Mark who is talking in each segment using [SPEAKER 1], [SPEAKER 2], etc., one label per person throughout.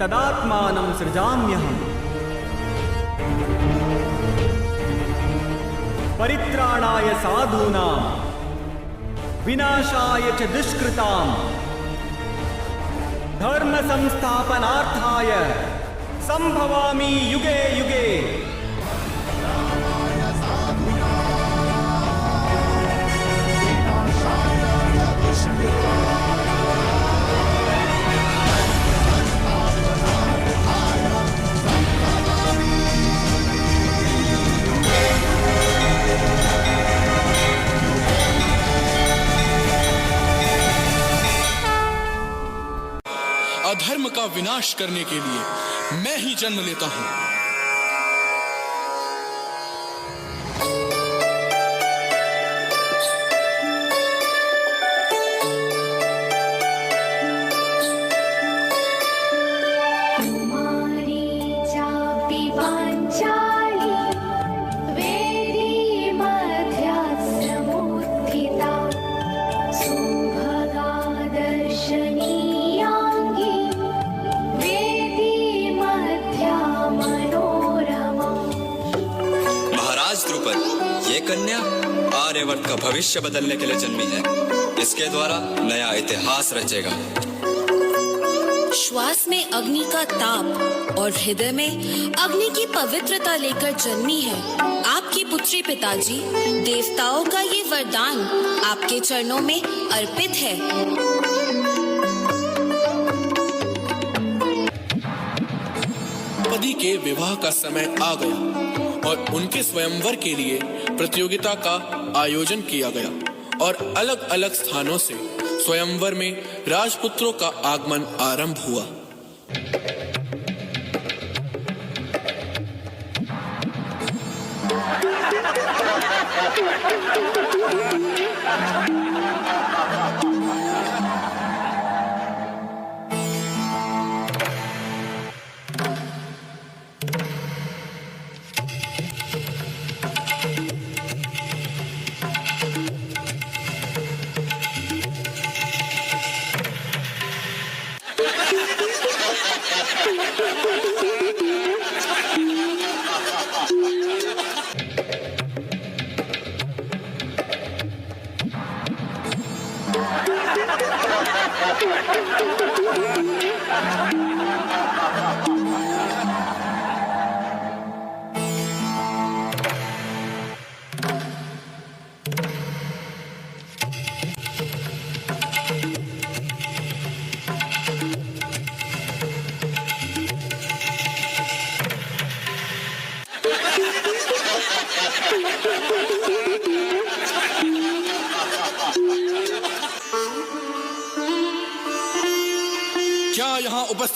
[SPEAKER 1] तदात्मानं सृजाम्यहम्। परित्राणाय साधूना विनाशाय च दुष्कृता धर्म धर्मसंस्थापनार्थाय संभवामी युगे युगे।
[SPEAKER 2] विनाश करने के लिए मैं ही जन्म लेता हूँ।
[SPEAKER 3] भविष्य बदलने के लिए जन्मी है। इसके द्वारा नया इतिहास रचेगा।
[SPEAKER 4] श्वास में अग्नि का ताप और हृदय में अग्नि की पवित्रता लेकर जन्मी है। आपकी पुत्री पिताजी देवताओं का ये वरदान आपके चरणों में अर्पित है।
[SPEAKER 2] पति के विवाह का समय आ गया और उनके स्वयंवर के लिए प्रतियोगिता का आयोजन किया गया और अलग अलग स्थानों से स्वयंवर में राजपुत्रों का आगमन आरंभ हुआ।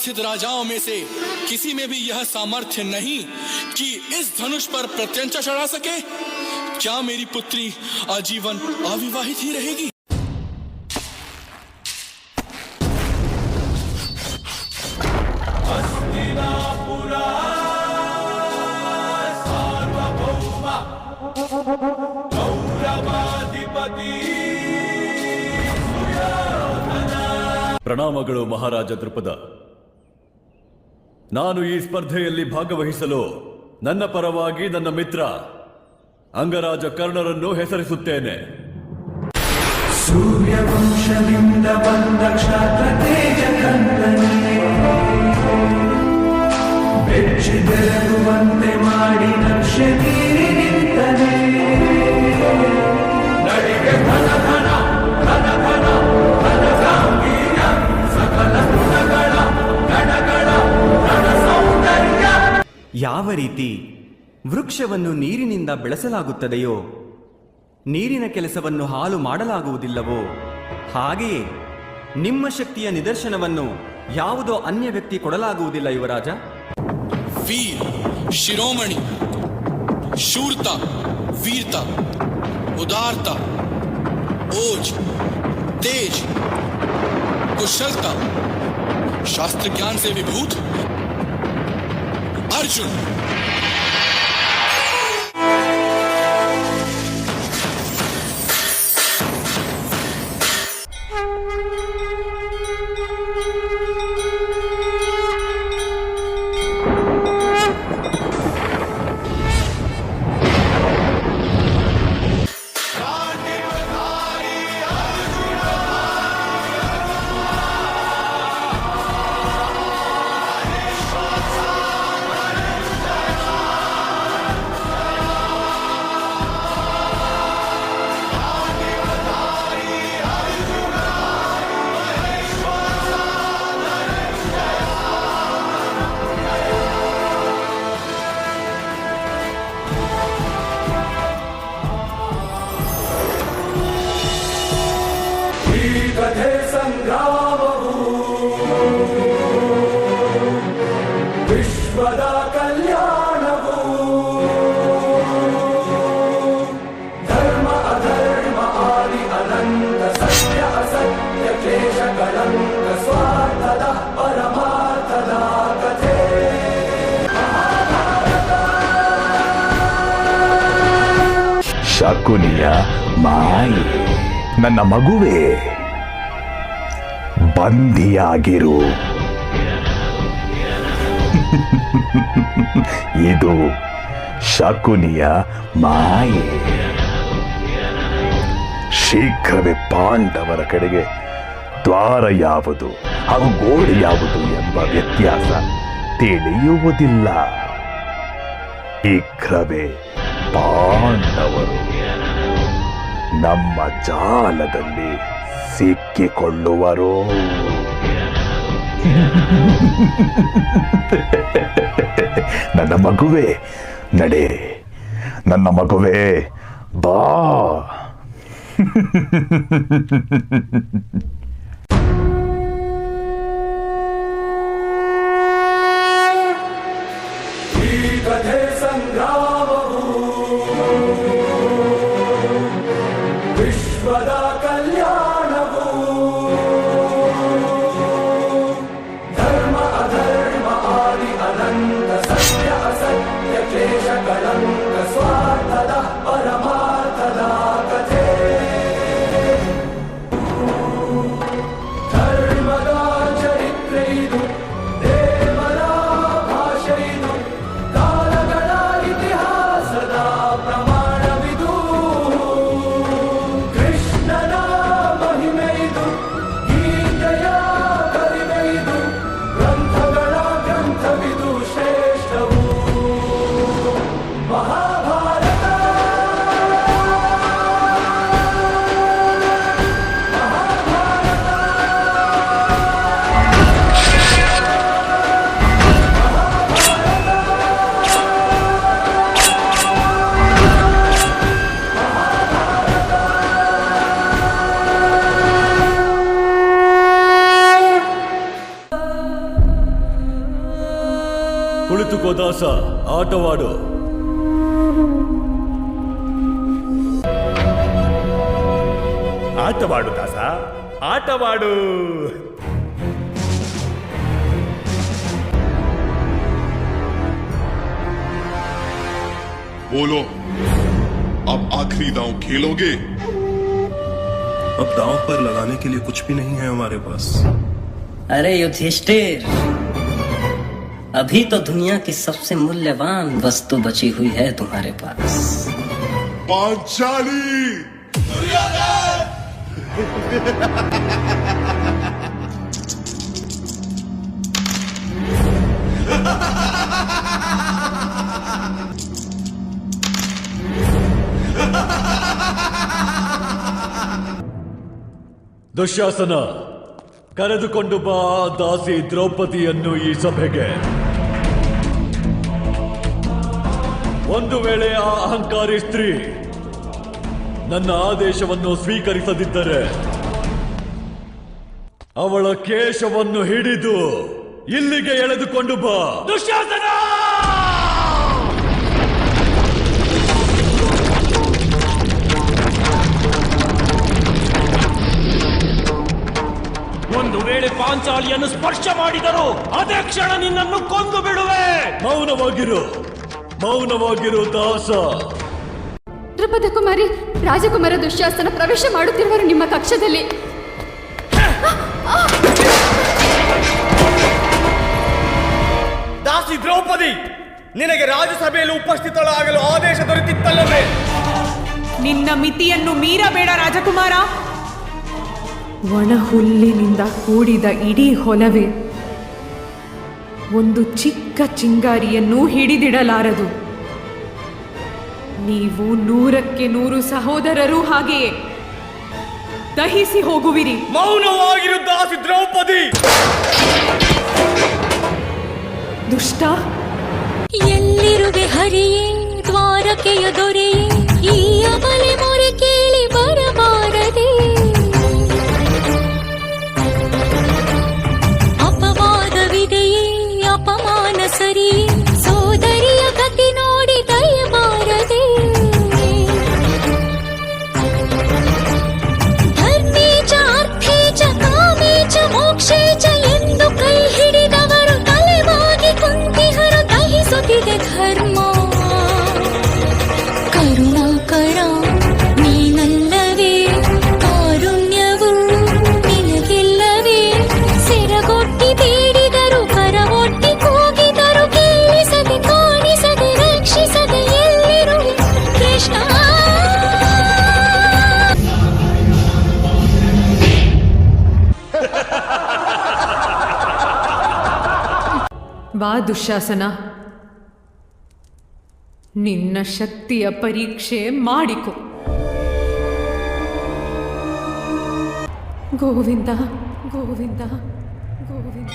[SPEAKER 2] यहाँ उपस्थित राजाओं में से किसी में भी यह सामर्थ्य नहीं कि इस धनुष पर प्रत्यंचा चढ़ा सके क्या मेरी पुत्री आजीवन अविवाहित ही रहेगी
[SPEAKER 5] ಪ್ರಣಾಮಗಳು ಮಹಾರಾಜ ದೃಪದ ನಾನು ಈ ಸ್ಪರ್ಧೆಯಲ್ಲಿ ಭಾಗವಹಿಸಲು ನನ್ನ ಪರವಾಗಿ ನನ್ನ ಮಿತ್ರ ಅಂಗರಾಜ ಕರ್ಣರನ್ನು ಹೆಸರಿಸುತ್ತೇನೆ.
[SPEAKER 6] ಸೂರ್ಯವಂಶದಿಂದ ಬಂದ ಕ್ಷಾತ್ರ ಮಾಡಿ ನಕ್ಷೆ
[SPEAKER 1] ಯಾವ ರೀತಿ ವೃಕ್ಷವನ್ನು ನೀರಿನಿಂದ ಬೆಳೆಸಲಾಗುತ್ತದೆಯೋ ನೀರಿನ ಕೆಲಸವನ್ನು ಹಾಳು ಮಾಡಲಾಗುವುದಿಲ್ಲವೋ ಹಾಗೆಯೇ ನಿಮ್ಮ ಶಕ್ತಿಯ ನಿದರ್ಶನವನ್ನು ಯಾವುದೋ ಅನ್ಯ ವ್ಯಕ್ತಿ ಕೊಡಲಾಗುವುದಿಲ್ಲ ಯುವರಾಜ
[SPEAKER 2] वीर शिरोमणि शूरता वीरता उदारता ओज तेज कुशलता शास्त्र ज्ञान से विभूत Arjun!
[SPEAKER 7] ಕಥೆ ಸಂಗ್ರಾಮವು ಶಕುನಿಯ ಮಾಯಿ. ನನ್ನ ಮಗುವೇ. ಬಂಧಿಯಾಗಿರು. ಇದು ಶಕುನಿಯ ಮಾಯೆ. ಶೀಘ್ರವೇ ಪಾಂಡವರ ಕಡೆಗೆ ದ್ವಾರ ಯಾವುದು ಹಾಗೂ ಗೋಡೆ ಯಾವುದು ಎಂಬ ವ್ಯತ್ಯಾಸ ತಿಳಿಯುವುದಿಲ್ಲ. ಶೀಘ್ರವೇ ಪಾಂಡವರು ನಮ್ಮ ಜಾಲದಲ್ಲಿ ಸಿಕ್ಕಿಕೊಳ್ಳುವರು. ನನ್ನ ಮಗುವೇ ನಡೆ. ನನ್ನ ಮಗುವೇ ಬಾ.
[SPEAKER 5] ದಾಸ ಆಟವಾಡು
[SPEAKER 7] ಆಟವಾಡು ದಾಸ ಆಟವಾಡು
[SPEAKER 8] बोलो अब आखिरी दांव खेलोगे
[SPEAKER 9] अब दांव पर लगाने के लिए कुछ भी नहीं है हमारे पास
[SPEAKER 10] अरे युधिष्ठिर अभी तो दुनिया की सबसे मूल्यवान वस्तु बची हुई है तुम्हारे पास
[SPEAKER 8] पांचाली
[SPEAKER 5] ದುಶ್ಯಾಸನ ಕರೆದುಕೊಂಡು ಬಾ ದಾಸಿ ದ್ರೌಪದಿಯನ್ನು ಈ ಸಭೆಗೆ ಒಂದು ವೇಳೆ ಆ ಅಹಂಕಾರಿ ಸ್ತ್ರೀ ನನ್ನ ಆದೇಶವನ್ನು ಸ್ವೀಕರಿಸದಿದ್ದರೆ ಅವಳ ಕೇಶವನ್ನು ಹಿಡಿದು ಇಲ್ಲಿಗೆ ಎಳೆದುಕೊಂಡು ಬಾ. ದುಶ್ಯಾಸನ!
[SPEAKER 6] ಒಂದು ವೇಳೆ ಪಾಂಚಾಲಿಯನ್ನು ಸ್ಪರ್ಶ ಮಾಡಿದರು ಅದೇ ಕ್ಷಣ ನಿನ್ನನ್ನು ಕೊಂದು ಬಿಡುವೆ.
[SPEAKER 5] ಮೌನವಾಗಿರು. ಮೌನವಾಗಿರು ದಾಸ.
[SPEAKER 11] ದ್ರುಪದ ಕುಮಾರಿ ರಾಜಕುಮಾರ ದುಶ್ಯಾಸನ ಪ್ರವೇಶ ಮಾಡುತ್ತಿರುವರು ನಿಮ್ಮ ಕಕ್ಷದಲ್ಲಿ.
[SPEAKER 1] ದಾಸಿ ದ್ರೌಪದಿ ನಿನಗೆ ರಾಜ್ಯಸಭೆಯಲ್ಲಿ ಉಪಸ್ಥಿತಳಾಗಲು ಆದೇಶ ದೊರೆತಿತ್ತಲ್ಲವೇ?
[SPEAKER 12] ನಿನ್ನ ಮಿತಿಯನ್ನು ಮೀರಬೇಡ ರಾಜಕುಮಾರ. ಒಣಹುಲ್ಲಿನಿಂದ ಕೂಡಿದ ಇಡೀ ಹೊಲವೇ ಒಂದು ಚಿಕ್ಕ ಚಿಂಗಾರಿಯನ್ನು ಹಿಡಿದಿಡಲಾರದು. ನೀವು ನೂರಕ್ಕೆ ನೂರು ಸಹೋದರರು ಹಾಗೆಯೇ. ದಹಿಸಿ ಹೋಗುವಿರಿ.
[SPEAKER 1] ಮೌನವಾಗಿರು ದಾಸಿ ದ್ರೌಪದಿ!
[SPEAKER 12] ದುಷ್ಟ!
[SPEAKER 11] ಎಲ್ಲಿರುವೆ ಹರಿಯೇ ದ್ವಾರಕೆಯ ದೊರೆಯೇ ಈ ಅಮಲೆ ಮೊರೆ ಕೇಳಿ ಬರಬಾರದೆ
[SPEAKER 12] ಬಾ ದುಶಾಸನ. ನಿನ್ನ ಶಕ್ತಿಯ ಪರೀಕ್ಷೆ ಮಾಡಿಕೊ. ಗೋವಿಂದ ಗೋವಿಂದ ಗೋವಿಂದ.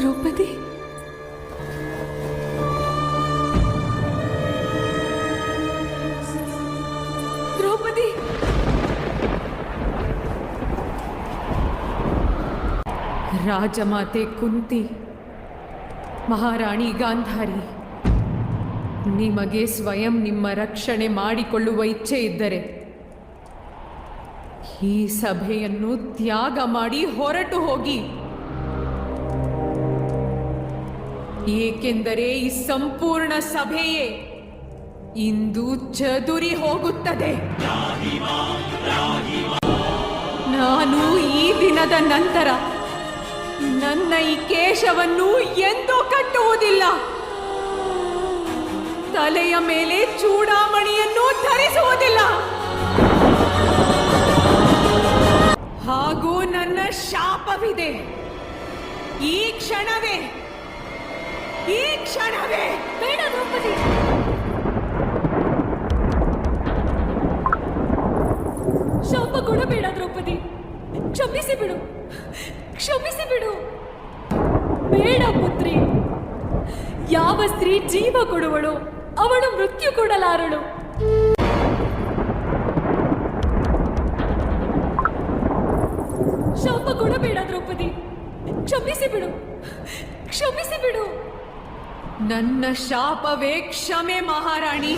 [SPEAKER 12] ದ್ರೌಪದಿ? ದ್ರೌಪದಿ? ರಾಜಮಾತೆ ಕುಂತಿ, ಮಹಾರಾಣಿ ಗಾಂಧಾರಿ, ನಿಮಗೆ ಸ್ವಯಂ ನಿಮ್ಮ ರಕ್ಷಣೆ ಮಾಡಿಕೊಳ್ಳುವ ಇಚ್ಛೆ ಇದ್ದರೆ ಈ ಸಭೆಯನ್ನು ತ್ಯಾಗ ಮಾಡಿ ಹೊರಟು ಹೋಗಿ. ಏಕೆಂದರೆ ಈ ಸಂಪೂರ್ಣ ಸಭೆಯೇ ಇಂದು ಚದುರಿ ಹೋಗುತ್ತದೆ. ನಾನು ಈ ದಿನದ ನಂತರ ನನ್ನ ಈ ಕೇಶವನ್ನು ಎಂದೂ ಕಟ್ಟುವುದಿಲ್ಲ. ತಲೆಯ ಮೇಲೆ ಚೂಡಾಮಣಿಯನ್ನು ಧರಿಸುವುದಿಲ್ಲ. ಹಾಗೂ ನನ್ನ ಶಾಪವಿದೆ. ಈ ಕ್ಷಣವೇ ಈ ಕ್ಷಣವೇ ಬೇಡ ದ್ರೌಪದಿ. ಶಾಪ ಕೊಡಬೇಡ ದ್ರೌಪದಿ. ಕ್ಷಮಿಸಿ ಬಿಡು. ಕ್ಷಮಿಸಿ ಬಿಡು. ಬೇಡ ಪುತ್ರಿ. ಯಾವ ಸ್ತ್ರೀ ಜೀವ ಕೊಡುವಳು, ಅವಳು ಮೃತ್ಯು ಕೊಡಲಾರಳು. ಶಾಪ ಕೊಡಬೇಡ ದ್ರೌಪದಿ. ಕ್ಷಮಿಸಿ ಬಿಡು. ಕ್ಷಮಿಸಿ ಬಿಡು. ನನ್ನ ಶಾಪವೇ ಕ್ಷಮೆ ಮಹಾರಾಣಿ.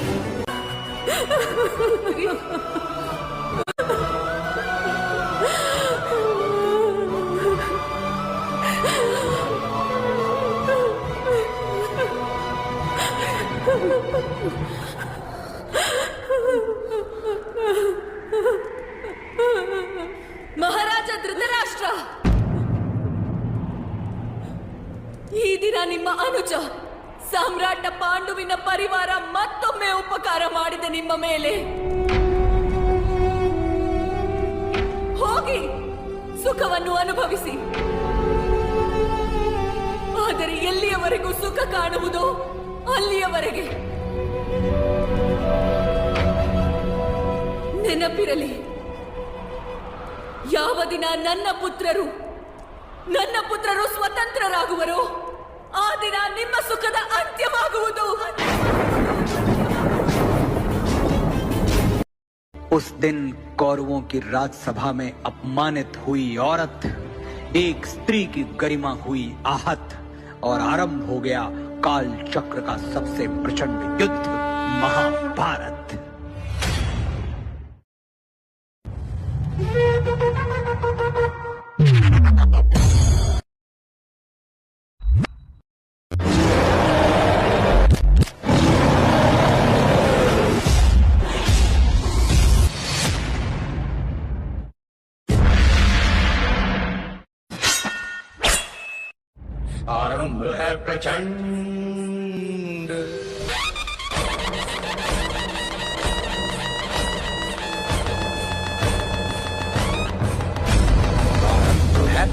[SPEAKER 12] ಕಾಣುವುದೋ ಅಲ್ಲಿಯವರೆಗೆ ನೆನಪಿರಲಿ ಯಾವ ದಿನ ನನ್ನ ಪುತ್ರರು ನನ್ನ ಪುತ್ರರು ಸ್ವತಂತ್ರರಾಗುವರೋ ಆ ದಿನ ನಿಮ್ಮ ಸುಖದ ಅಂತ್ಯವಾಗುವುದು
[SPEAKER 13] उस दिन कौरवों की राजसभा में अपमानित हुई औरत एक स्त्री की गरिमा हुई आहत और आरंभ हो गया काल चक्र का सबसे प्रचंड युद्ध महाभारत।
[SPEAKER 6] प्रचंड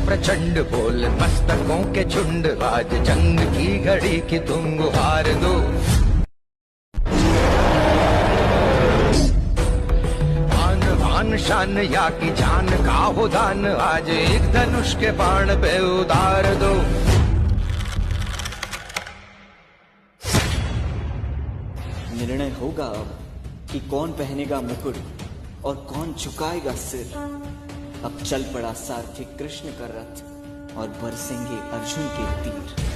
[SPEAKER 14] प्रचंड बोल, मस्तकों के झुंड, आज जंग की घड़ी की तुम गुहार दो। शान या की जान का हो दान, आज एक धनुष के बाण पे उतार दो।
[SPEAKER 15] निर्णय होगा अब कि कौन पहनेगा मुकुट और कौन झुकाएगा सिर। अब चल पड़ा सारथी कृष्ण का रथ और बरसेंगे अर्जुन के तीर।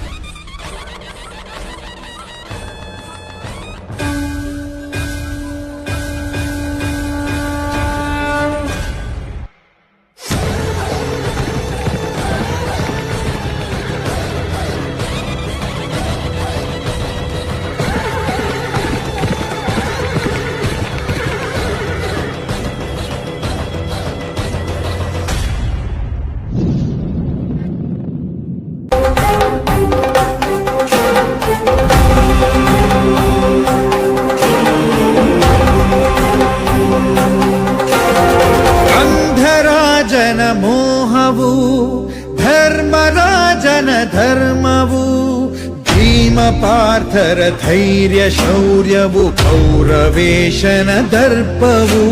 [SPEAKER 14] ಪಾರ್ಥರ ಧೈರ್ಯ ಶೌರ್ಯವು ಕೌರವೇಶನ ದರ್ಪವು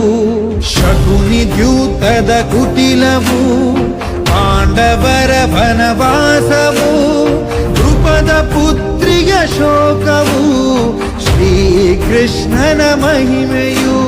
[SPEAKER 14] ಶಕುನಿ ದ್ಯೂತದ ಕುಟಿಲವು ಪಾಂಡವರ ವನವಾಸವು ದೃಪದ ಪುತ್ರಿಯ ಶೋಕವು ಶ್ರೀಕೃಷ್ಣನ ಮಹಿಮೆಯು